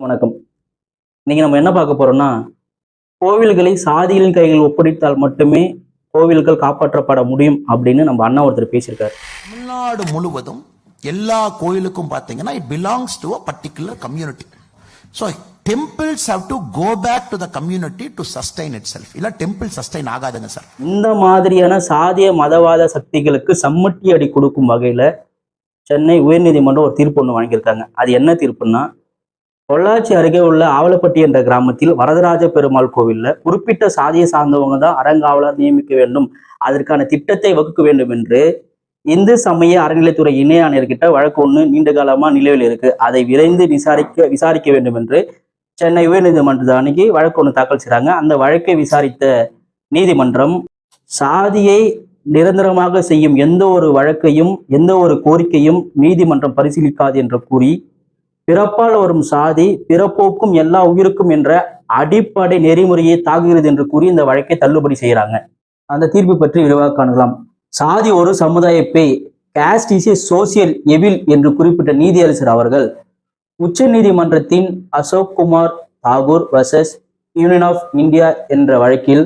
வணக்கம். இன்னைக்கு நம்ம என்ன பார்க்க போறோம்னா கோவில்களை சாதிகளின் கைகள் ஒப்படைத்தால் மட்டுமே கோவில்கள் காப்பாற்றப்பட முடியும் அப்படின்னு நம்ம அண்ணா ஒருத்தர் பேசியிருக்காரு. தமிழ்நாடு முழுவதும் எல்லா கோயிலுக்கும் பார்த்தீங்கன்னா it belongs to a particular community so temples have to go back to the community to sustain itself இல்லை டெம்பிள் சஸ்டைன் ஆகாதுங்க சார் இந்த மாதிரியான சாதிய மதவாத சக்திகளுக்கு சம்மட்டி அடி கொடுக்கும் வகையில் சென்னை உயர்நீதிமன்றம் ஒரு தீர்ப்பு ஒன்று வழங்கியிருக்காங்க அது என்ன தீர்ப்புன்னா பொள்ளாச்சி அருகே உள்ள ஆவலப்பட்டி என்ற கிராமத்தில் வரதராஜ பெருமாள் கோவிலில் குறிப்பிட்ட சாதியை சார்ந்தவங்க தான் அறங்காவலர் நியமிக்க வேண்டும். அதற்கான திட்டத்தை வகுக்க வேண்டும் என்று இந்து சமய அறநிலைத்துறை இணை ஆணையர்கிட்ட வழக்கு ஒன்று நீண்ட காலமா நிலுவையில் இருக்கு. அதை விரைந்து விசாரிக்க விசாரிக்க வேண்டும் என்று சென்னை உயர்நீதிமன்றத்தில் அன்னைக்கு வழக்கு ஒன்று தாக்கல் செய்கிறாங்க அந்த வழக்கை விசாரித்த நீதிமன்றம் சாதியை நிரந்தரமாக செய்யும் எந்த ஒரு வழக்கையும் எந்த ஒரு கோரிக்கையும் நீதிமன்றம் பரிசீலிக்காது என்று கூறி பிறப்பால் வரும் சாதி பிறப்போக்கும் எல்லா உயிருக்கும் என்ற அடிப்படை நெறிமுறையை தாக்குகிறது என்று கூறி இந்த வழக்கை தள்ளுபடி செய்கிறாங்க அந்த தீர்ப்பு பற்றி விரிவாக காணலாம். சாதி ஒரு சமுதாய பேய் caste is a social evil என்று குறிப்பிட்ட நீதியரசர் அவர்கள் உச்ச நீதிமன்றத்தின் Ashok Kumar Thakur versus Union of India என்ற வழக்கில்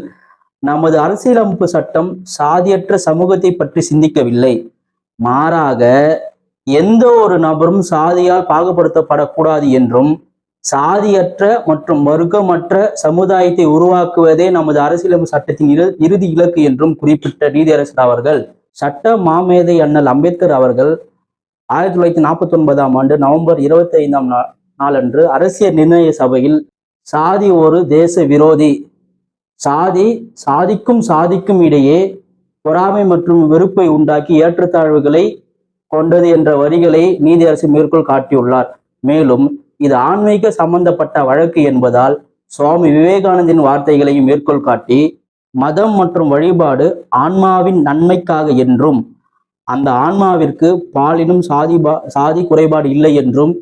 நமது அரசியலமைப்பு சட்டம் சாதியற்ற சமூகத்தை பற்றி சிந்திக்கவில்லை. மாறாக எந்த ஒரு நபரும் சாதியால் பாகுபடுத்தப்படக்கூடாது என்றும் சாதியற்ற மற்றும் வர்க்கமற்ற சமுதாயத்தை உருவாக்குவதே நமது அரசியலமைப்பு சட்டத்தின் இறுதி இலக்கு என்றும் குறிப்பிட்ட நீதியரசர் அவர்கள். சட்ட மாமேதை அண்ணல் அம்பேத்கர் அவர்கள் ஆயிரத்தி தொள்ளாயிரத்தி நாற்பத்தி ஒன்பதாம் ஆண்டு நவம்பர் இருபத்தி ஐந்தாம் நா- நாளன்று அரசியல் நிர்ணய சபையில் சாதி ஒரு தேச விரோதி. சாதி சாதிக்கும் சாதிக்கும் இடையே பொறாமை மற்றும் வெறுப்பை உண்டாக்கி ஏற்றத்தாழ்வுகளை கொண்டது என்ற வரிகளை நீதியரசு மேற்கோள் காட்டியுள்ளார். மேலும் இது ஆன்மீக சம்பந்தப்பட்ட வழக்கு என்பதால் சுவாமி விவேகானந்தின் வார்த்தைகளையும் மேற்கோள் காட்டி மதம் மற்றும் வழிபாடு ஆன்மாவின் நன்மைக்காக என்றும் அந்த ஆன்மாவிற்கு பாலினும் சாதி பா- சாதி குறைபாடு இல்லை என்றும்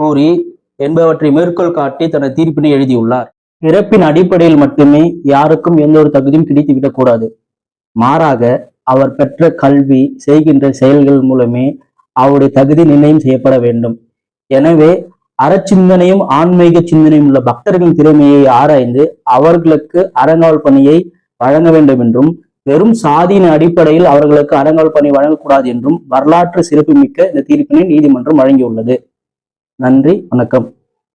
கூறி என்பவற்றை மேற்கோள் காட்டி தனது தீர்ப்பினை எழுதியுள்ளார். பிறப்பின் அடிப்படையில் மட்டுமே யாருக்கும் எந்த ஒரு தகுதியும் கிடைத்துவிடக்கூடாது மாறாக அவர் பெற்ற கல்வி செய்கின்ற செயல்கள் மூலமே அவருடைய தகுதி நிர்ணயம் செய்யப்பட வேண்டும். எனவே அறச்சிந்தனையும் ஆன்மீக சிந்தனையும் உள்ள பக்தர்களின் திறமையை ஆராய்ந்து அவர்களுக்கு அறங்காவல் பணியை வழங்க வேண்டும் என்றும் வெறும் சாதியின் அடிப்படையில் அவர்களுக்கு அறங்காவல் பணி வழங்கக்கூடாது என்றும் வரலாற்று சிறப்புமிக்க இந்த தீர்ப்பினை நீதிமன்றம் வழங்கியுள்ளது. நன்றி வணக்கம்.